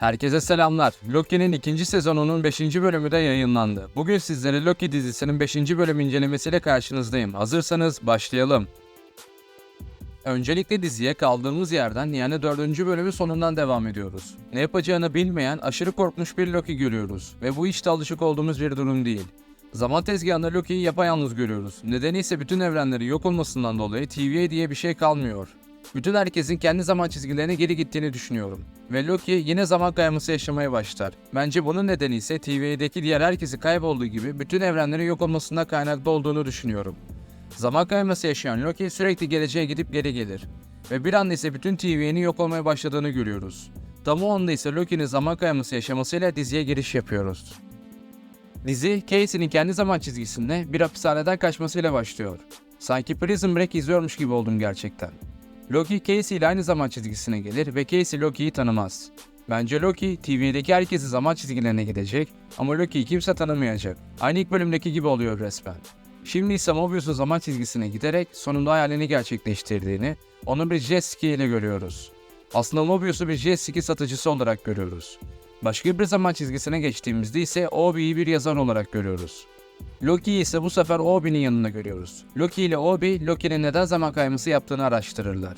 Herkese selamlar. Loki'nin ikinci sezonunun 5. bölümü de yayınlandı. Bugün sizlere Loki dizisinin 5. bölüm incelemesiyle karşınızdayım. Hazırsanız başlayalım. Öncelikle diziye kaldığımız yerden yani 4. bölümün sonundan devam ediyoruz. Ne yapacağını bilmeyen aşırı korkmuş bir Loki görüyoruz ve bu işte alışık olduğumuz bir durum değil. Zaman tezgahında Loki'yi yapayalnız görüyoruz. Nedeni ise bütün evrenlerin yok olmasından dolayı TVA diye bir şey kalmıyor. Bütün herkesin kendi zaman çizgilerine geri gittiğini düşünüyorum. Ve Loki yine zaman kayması yaşamaya başlar. Bence bunun nedeni ise TV'deki diğer herkesi kaybolduğu gibi bütün evrenlerin yok olmasından kaynaklı olduğunu düşünüyorum. Zaman kayması yaşayan Loki sürekli geleceğe gidip geri gelir. Ve bir anda ise bütün TV'nin yok olmaya başladığını görüyoruz. Tam o anda ise Loki'nin zaman kayması yaşamasıyla diziye giriş yapıyoruz. Dizi, Casey'nin kendi zaman çizgisinde bir hapishaneden kaçmasıyla başlıyor. Sanki Prison Break izliyormuş gibi oldum gerçekten. Loki Casey ile aynı zaman çizgisine gelir ve Casey Loki'yi tanımaz. Bence Loki TV'deki herkesi zaman çizgilerine gidecek ama Loki'yi kimse tanımayacak. Aynı ilk bölümdeki gibi oluyor resmen. Şimdi ise Mobius'un zaman çizgisine giderek sonunda hayalini gerçekleştirdiğini, onu bir jet ski ile görüyoruz. Aslında Mobius'u bir jet ski satıcısı olarak görüyoruz. Başka bir zaman çizgisine geçtiğimizde ise Obi'yi bir yazar olarak görüyoruz. Loki'yi ise bu sefer Obi'nin yanında görüyoruz. Loki ile Obi, Loki'nin neden zaman kayması yaptığını araştırırlar.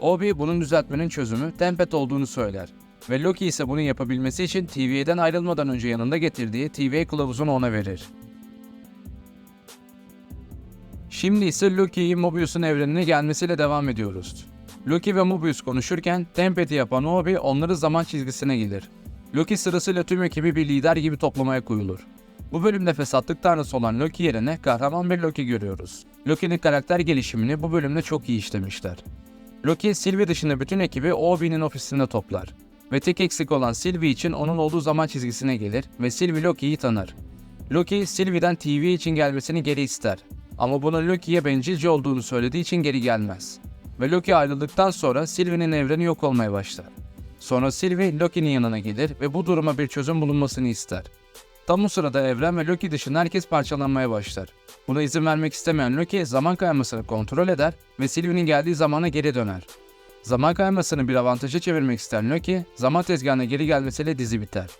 Obi bunun düzeltmenin çözümü Tempest olduğunu söyler. Ve Loki ise bunu yapabilmesi için TV'den ayrılmadan önce yanında getirdiği TV kılavuzunu ona verir. Şimdi ise Loki'yi Mobius'un evrenine gelmesiyle devam ediyoruz. Loki ve Mobius konuşurken Tempest'i yapan Obi onları zaman çizgisine gelir. Loki sırasıyla tüm ekibi bir lider gibi toplamaya koyulur. Bu bölümde fesatlık tanrısı olan Loki yerine kahraman bir Loki görüyoruz. Loki'nin karakter gelişimini bu bölümde çok iyi işlemişler. Loki, Sylvie dışında bütün ekibi Obi'nin ofisinde toplar. Ve tek eksik olan Sylvie için onun olduğu zaman çizgisine gelir ve Sylvie Loki'yi tanır. Loki, Sylvie'den TV için gelmesini geri ister. Ama bunun Loki'ye bencilce olduğunu söylediği için geri gelmez. Ve Loki ayrıldıktan sonra Sylvie'nin evreni yok olmaya başlar. Sonra Sylvie Loki'nin yanına gelir ve bu duruma bir çözüm bulunmasını ister. Tam o sırada evren ve Loki dışında herkes parçalanmaya başlar. Buna izin vermek istemeyen Loki zaman kaymasını kontrol eder ve Sylvie'nin geldiği zamana geri döner. Zaman kaymasını bir avantaja çevirmek isteyen Loki, zaman tezgahına geri gelmesiyle dizi biter.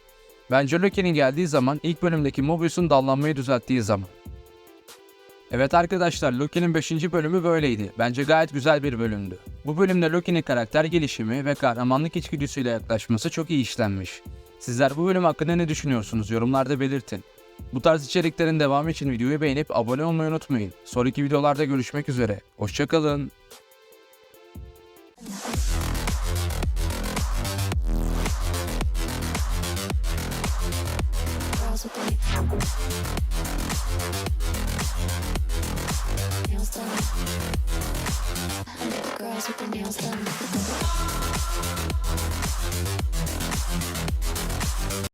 Bence Loki'nin geldiği zaman ilk bölümdeki Mobius'un dallanmayı düzelttiği zaman. Evet arkadaşlar Loki'nin 5. bölümü böyleydi. Bence gayet güzel bir bölümdü. Bu bölümde Loki'nin karakter gelişimi ve kahramanlık içgüdüsüyle yaklaşması çok iyi işlenmiş. Sizler bu bölüm hakkında ne düşünüyorsunuz yorumlarda belirtin. Bu tarz içeriklerin devamı için videoyu beğenip abone olmayı unutmayın. Sonraki videolarda görüşmek üzere. Hoşçakalın. Girls with the nails done.